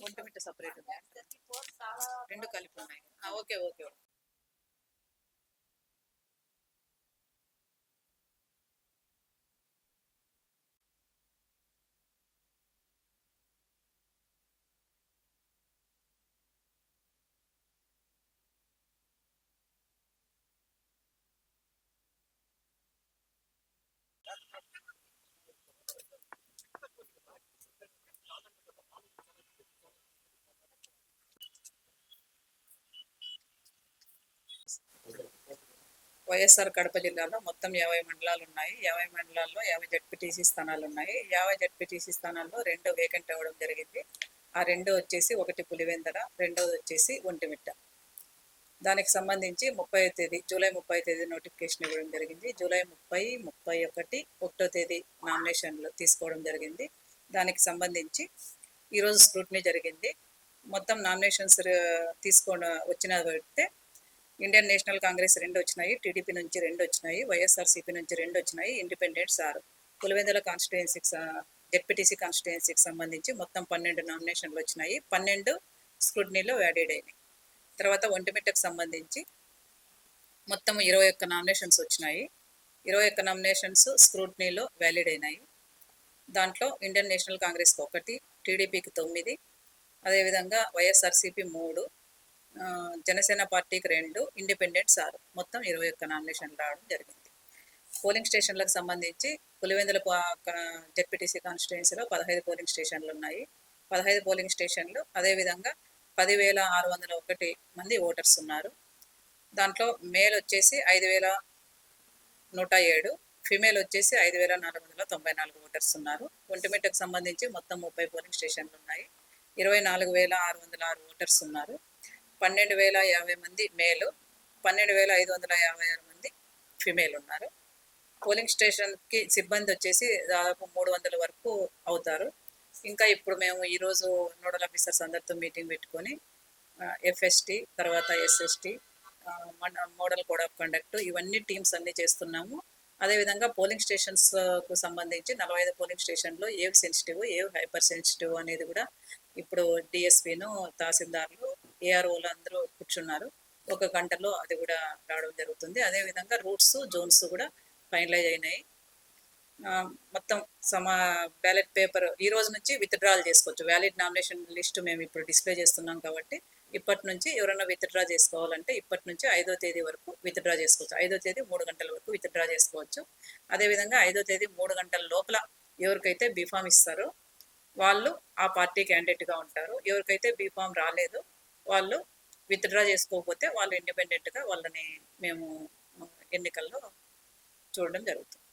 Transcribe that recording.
Vontimitta separate ఉంది రెండు కలిపి ఉన్నాయి ఆ, ఓకే ఓకే వైఎస్ఆర్ కడప జిల్లాలో మొత్తం యాభై మండలాలు ఉన్నాయి యాభై మండలాల్లో యాభై జడ్పీటీసీ స్థానాలు ఉన్నాయి యాభై జడ్పీటీసీ స్థానాల్లో రెండు వేకెంట్ అవ్వడం జరిగింది. ఆ రెండు వచ్చేసి ఒకటి పులివెందల రెండోది వచ్చేసి ఒంటిమిట్ట. దానికి సంబంధించి ముప్పై తేదీ జూలై ముప్పై తేదీ నోటిఫికేషన్ ఇవ్వడం జరిగింది. జూలై ముప్పై ముప్పై ఒకటి ఒకటో తేదీ నామినేషన్లు తీసుకోవడం జరిగింది. దానికి సంబంధించి ఈరోజు స్క్రూటినీ జరిగింది. మొత్తం నామినేషన్స్ తీసుకో వచ్చిన పెడితే ఇండియన్ నేషనల్ కాంగ్రెస్ రెండు వచ్చినాయి టీడీపీ నుంచి రెండు వచ్చినాయి వైఎస్ఆర్సీపీ నుంచి రెండు వచ్చినాయి ఇండిపెండెంట్ సార్. పులివెందుల కాన్స్టిట్యుయెన్సీకి జెడ్పీటీసీ కాన్స్టిట్యుయెన్సీకి సంబంధించి మొత్తం పన్నెండు నామినేషన్లు వచ్చినాయి. పన్నెండు స్క్రూటినీలో వ్యాలిడ్ అయినాయి. తర్వాత ఒంటిమిట్టకు సంబంధించి మొత్తం ఇరవై ఒక్క నామినేషన్స్ వచ్చినాయి. ఇరవై ఒక్క నామినేషన్స్ స్క్రూటినీలో వ్యాలిడ్ అయినాయి. దాంట్లో ఇండియన్ నేషనల్ కాంగ్రెస్కి ఒకటి టీడీపీకి తొమ్మిది అదేవిధంగా వైఎస్ఆర్సీపీ మూడు జనసేన పార్టీకి రెండు ఇండిపెండెంట్స్ ఆరు మొత్తం ఇరవై ఒక్క నామినేషన్ రావడం జరిగింది. పోలింగ్ స్టేషన్లకు సంబంధించి పులివెందుల జెడ్పీటీసీ కాన్స్టిట్యున్సీలో పదహైదు పోలింగ్ స్టేషన్లు ఉన్నాయి. పదహైదు పోలింగ్ స్టేషన్లు అదేవిధంగా పదివేల ఆరు వందల ఒకటి మంది ఓటర్స్ ఉన్నారు. దాంట్లో మేల్ వచ్చేసి ఐదు వేల నూట ఏడు ఫిమేల్ వచ్చేసి ఐదు వేల నాలుగు వందల తొంభై నాలుగు ఓటర్స్ ఉన్నారు. ఒంటిమిట్టకు సంబంధించి మొత్తం ముప్పై పోలింగ్ స్టేషన్లు ఉన్నాయి. ఇరవై నాలుగు వేల ఆరు వందల ఆరు ఓటర్స్ ఉన్నారు. పన్నెండు వేల యాభై మంది మేలు పన్నెండు వేల ఐదు వందల యాభై ఆరు మంది ఫిమేల్ ఉన్నారు. పోలింగ్ స్టేషన్కి సిబ్బంది వచ్చేసి దాదాపు మూడు వందల వరకు అవుతారు. ఇంకా ఇప్పుడు మేము ఈరోజు నోడల్ ఆఫీసర్స్ అందరితో మీటింగ్ పెట్టుకొని ఎఫ్ఎస్టి తర్వాత SST model code of conduct ఇవన్నీ టీమ్స్ అన్ని చేస్తున్నాము. అదేవిధంగా పోలింగ్ స్టేషన్స్కు సంబంధించి నలభై ఐదు పోలింగ్ స్టేషన్లో ఏవి సెన్సిటివ్ ఏవి హైపర్ సెన్సిటివ్ అనేది కూడా ఇప్పుడు డిఎస్పీను తహసీల్దార్లు ఏఆర్ఓలు అందరూ కూర్చున్నారు. ఒక గంటలో అది కూడా రావడం జరుగుతుంది. అదేవిధంగా రూట్స్ జోన్స్ కూడా ఫైనలైజ్ అయినాయి. ఆ, మొత్తం సమా బ్యాలెట్ పేపర్ ఈ రోజు నుంచి విత్డ్రాల్ చేసుకోవచ్చు. వ్యాలిడ్ నామినేషన్ లిస్ట్ మేము ఇప్పుడు డిస్ప్లే చేస్తున్నాం కాబట్టి ఇప్పటి నుంచి ఎవరైనా విత్డ్రా చేసుకోవాలంటే ఇప్పటి నుంచి ఐదో తేదీ వరకు విత్డ్రా చేసుకోవచ్చు. ఐదో తేదీ మూడు గంటల వరకు విత్డ్రా చేసుకోవచ్చు. అదేవిధంగా ఐదో తేదీ మూడు గంటల లోపల ఎవరికైతే బీఫామ్ ఇస్తారో వాళ్ళు ఆ పార్టీ క్యాండిడేట్గా ఉంటారు. ఎవరికైతే బీఫామ్ రాలేదు వాళ్ళు విత్డ్రా చేసుకోకపోతే వాళ్ళు ఇండిపెండెంట్గా వాళ్ళని మేము ఎన్నికల్లో చూడడం జరుగుతుంది.